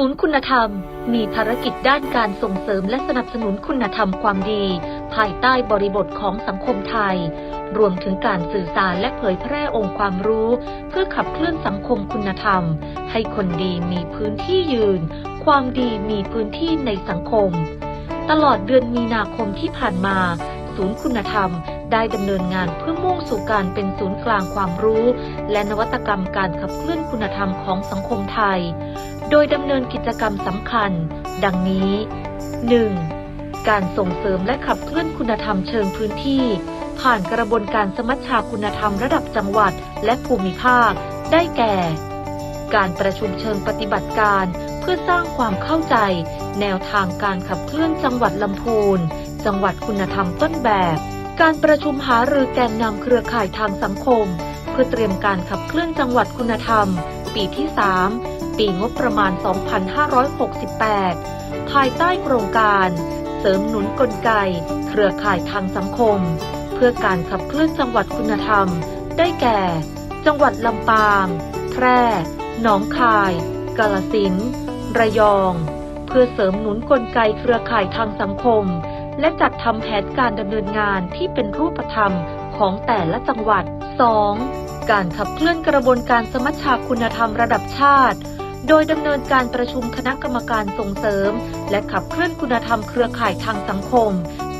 ศูนย์คุณธรรม มีภารกิจด้านการส่งเสริมและสนับสนุนคุณธรรมความดี ภายใต้บริบทของสังคมไทย รวมถึงการสื่อสารและเผยแพร่องค์ความรู้ เพื่อขับเคลื่อนสังคมคุณธรรม ให้คนดีมีพื้นที่ยืน ความดีมีพื้นที่ในสังคม ตลอดเดือนมีนาคมที่ผ่านมา ศูนย์คุณธรรม ได้ดำเนินงานเพื่อมุ่งสู่การเป็นศูนย์กลางความรู้ และนวัตกรรมการขับเคลื่อนคุณธรรมของสังคมไทย โดยดำเนินกิจกรรมสำคัญ ดังนี้ 1. การส่งเสริมและขับเคลื่อนคุณธรรมเชิงพื้นที่ ผ่านกระบวนการสมัชชาคุณธรรมระดับจังหวัดและภูมิภาค ได้แก่ การประชุมเชิงปฏิบัติการเพื่อสร้างความเข้าใจ แนวทางการขับเคลื่อนจังหวัดลำพูน จังหวัดคุณธรรมต้นแบบ การประชุมหารือแกนนำเครือข่ายทางสังคม เพื่อเตรียมการขับเคลื่อนจังหวัดคุณธรรม ปีที่ 3 ปีงบประมาณ 2568 ภายใต้โครงการ เสริมหนุนกลไก เครือข่ายทางสังคม เพื่อการขับเคลื่อนจังหวัดคุณธรรม ได้แก่ จังหวัดลำปาง แพร่ หนองคาย กาลสินระยอง เพื่อเสริมหนุนกลไกเครือข่ายทางสังคม และจัดทำแผนการดำเนินงานที่เป็นรูปธรรมของแต่ละจังหวัด 2. การขับเคลื่อนกระบวนการสมัชชาคุณธรรมระดับชาติ โดยดำเนินการประชุมคณะกรรมการส่งเสริม และขับเคลื่อนคุณธรรมเครือข่ายทางสังคม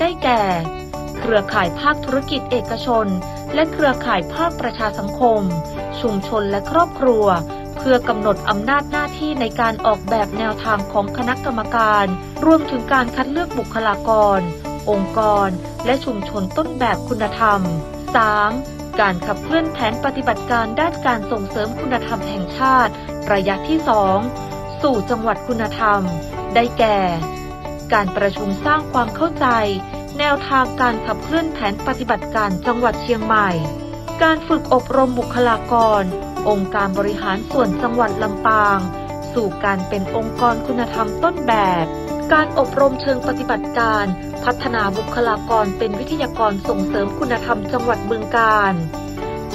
ได้แก่ เครือข่ายภาคธุรกิจเอกชน และเครือข่ายภาคประชาสังคม ชุมชนและครอบครัว เพื่อกำหนดอำนาจหน้าที่ในการออกแบบแนวทางของคณะกรรมการ รวมถึงการคัดเลือกบุคลากร องค์กร และชุมชนต้นแบบคุณธรรม 3. การขับเคลื่อนแผนปฏิบัติการด้านการส่งเสริมคุณธรรมแห่งชาติ ระยะที่ 2 สู่จังหวัดคุณธรรม ได้แก่ การประชุมสร้างความเข้าใจ แนวทางการขับเคลื่อนแผนปฏิบัติการจังหวัดเชียงใหม่ การฝึกอบรมบุคลากร องค์การบริหารส่วนจังหวัดลำปาง สู่การเป็นองค์กรคุณธรรมต้นแบบ การอบรมเชิงปฏิบัติการ พัฒนาบุคลากรเป็นวิทยากรส่งเสริมคุณธรรมจังหวัดบึงกาฬ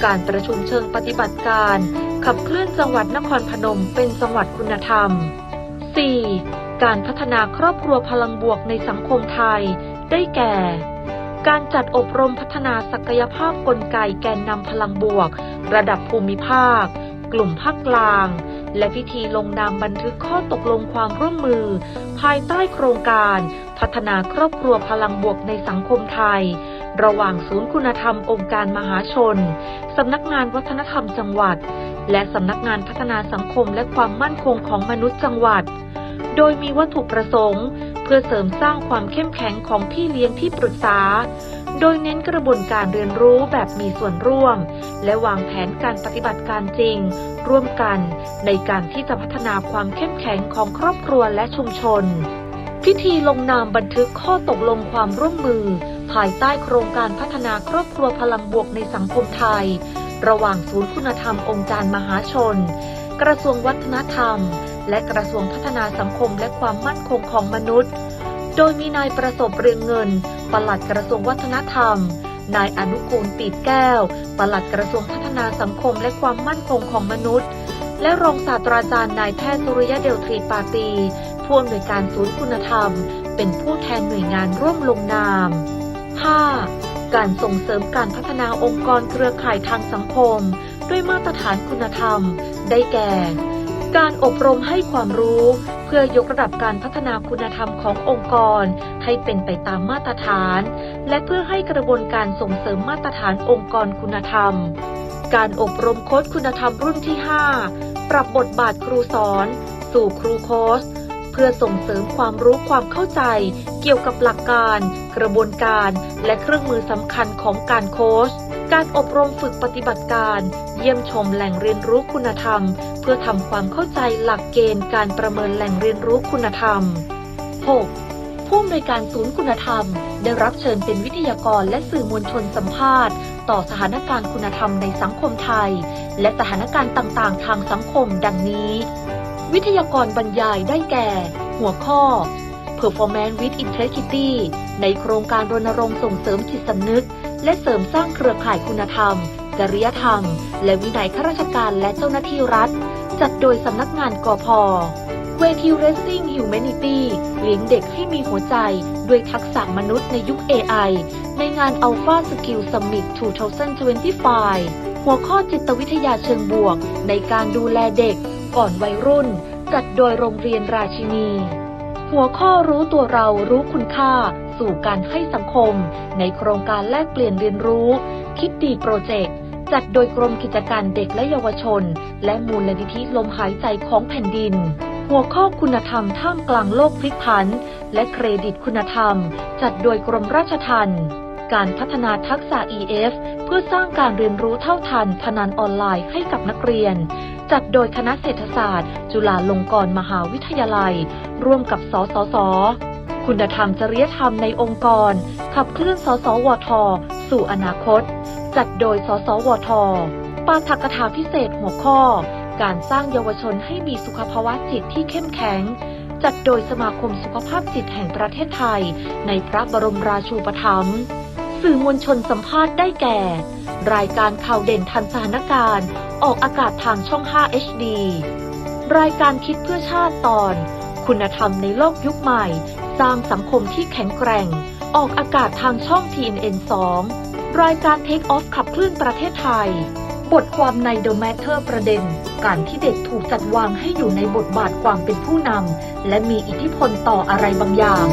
การประชุมเชิงปฏิบัติการ ขับเคลื่อนจังหวัดนครพนมเป็นจังหวัดคุณธรรม 4. การพัฒนาครอบครัวพลังบวกในสังคมไทย ได้แก่ การจัดอบรมพัฒนาศักยภาพกลไกแกนนำพลังบวก ระดับภูมิภาค กลุ่มภาคกลาง และพิธีลงนามบันทึกข้อตกลงความร่วมมือ ภายใต้โครงการ พัฒนาครอบครัวพลังบวกในสังคมไทย ระหว่างศูนย์คุณธรรมองค์การมหาชน สำนักงานวัฒนธรรมจังหวัด และสำนักงานพัฒนาสังคมและความมั่นคงของมนุษย์จังหวัด โดยมีวัตถุประสงค์ เพื่อเสริมสร้างความเข้มแข็งของพี่เลี้ยงที่ปรึกษา โดยเน้นกระบวนการเรียนรู้แบบมีส่วนร่วม และวางแผนการปฏิบัติการจริง ร่วมกันในการที่จะพัฒนาความเข้มแข็งของครอบครัวและชุมชน พิธีลงนามบันทึกข้อตกลงความร่วมมือ ภายใต้โครงการพัฒนาครอบครัวพลังบวกในสังคมไทย ระหว่างศูนย์คุณธรรมองค์การมหาชน กระทรวงวัฒนธรรม และกระทรวงพัฒนาสังคมและความมั่นคงของมนุษย์ โดยมีนายประสบเรืองเงิน ปลัดกระทรวงวัฒนธรรม นายอนุกูลปีดแก้ว ปลัดกระทรวงพัฒนาสังคมและความมั่นคงของมนุษย์ และรองศาสตราจารย์นายแพทย์สุริยะเดลทรีปาตีผู้อำนวยการศูนย์คุณธรรม เป็นผู้แทนหน่วยงานร่วมลงนาม 5. การส่งเสริมการพัฒนาองค์กรเครือข่ายทางสังคม ด้วยมาตรฐานคุณธรรม ได้แก่ การอบรมให้ความรู้ เพื่อยกระดับการพัฒนาคุณธรรมขององค์กร ให้เป็นไปตามมาตรฐาน และเพื่อให้กระบวนการส่งเสริมมาตรฐานองค์กรคุณธรรม การอบรมโค้ดคุณธรรมรุ่นที่ 5 ปรับบทบาทครูสอน สู่ครูโค้ชเพื่อส่งเสริมความรู้ความเข้าใจ เกี่ยวกับหลักการ กระบวนการ และเครื่องมือสำคัญของการโค้ช การอบรมฝึกปฏิบัติการ เยี่ยมชมแหล่งเรียนรู้คุณธรรม เพื่อทำความเข้าใจหลักเกณฑ์การประเมินแหล่งเรียนรู้คุณธรรม 6. ผู้อำนวยการศูนย์คุณธรรม ได้รับเชิญเป็นวิทยากรและสื่อมวลชนสัมภาษณ์ ต่อสถานการณ์คุณธรรมในสังคมไทย และสถานการณ์ต่างๆ ทางสังคมดังนี้ วิทยากรบรรยายได้แก่ หัวข้อ Performance with Integrity ในโครงการรณรงค์ส่งเสริมจิตสำนึก และเสริมสร้างเครือข่ายคุณธรรม จริยธรรม และวินัยข้าราชการและเจ้าหน้าที่รัฐ จัดโดยสำนักงานกพเวที Racing Humanity เลี้ยงเด็กให้มีหัวใจด้วยทักษะมนุษย์ในยุค AI ในงาน Alpha Skill Summit 2025 หัวข้อจิตวิทยาเชิงบวก ในการดูแลเด็กก่อนวัยรุ่น จัดโดยโรงเรียนราชินี หัวข้อรู้ตัวเรารู้คุณค่า สู่การให้สังคม ในโครงการแลกเปลี่ยนเรียนรู้ คิดดีโปรเจกต์จัดโดยกรมกิจการเด็กและเยาวชน และมูลนิธิลมหายใจของแผ่นดิน หัวข้อคุณธรรมท่ามกลางโลกพลิกผัน และเครดิตคุณธรรม จัดโดยกรมราชทัณฑ์การพัฒนาทักษะ EF เพื่อสร้างการเรียนรู้เท่าทันพนันออนไลน์ให้กับนักเรียน จัดโดยคณะเศรษฐศาสตร์ จุฬาลงกรณ์มหาวิทยาลัย ร่วมกับสสส คุณธรรมจริยธรรมในองค์กร ขับเคลื่อนสสวท สู่อนาคต จัดโดยสสวท ปาฐกถาพิเศษหัวข้อ การสร้างเยาวชนให้มีสุขภาวะจิตที่เข้มแข็ง จัดโดยสมาคมสุขภาพจิตแห่งประเทศไทย ในพระบรมราชูปถัมภ์สื่อมวลชนสัมภาษณ์ได้แก่ รายการข่าวเด่นทันสถานการณ์ ออกอากาศทางช่อง 5 HD รายการคิดเพื่อชาติตอน คุณธรรมในโลกยุคใหม่ สร้างสังคมที่แข็งแกร่ง ออกอากาศทางช่อง TNN 2 รายการ Take Off ขับเคลื่อนประเทศไทย บทความใน The Matter ประเด็น การที่เด็กถูกจัดวางให้อยู่ในบทบาทความเป็นผู้นำและมีอิทธิพลต่ออะไรบางอย่าง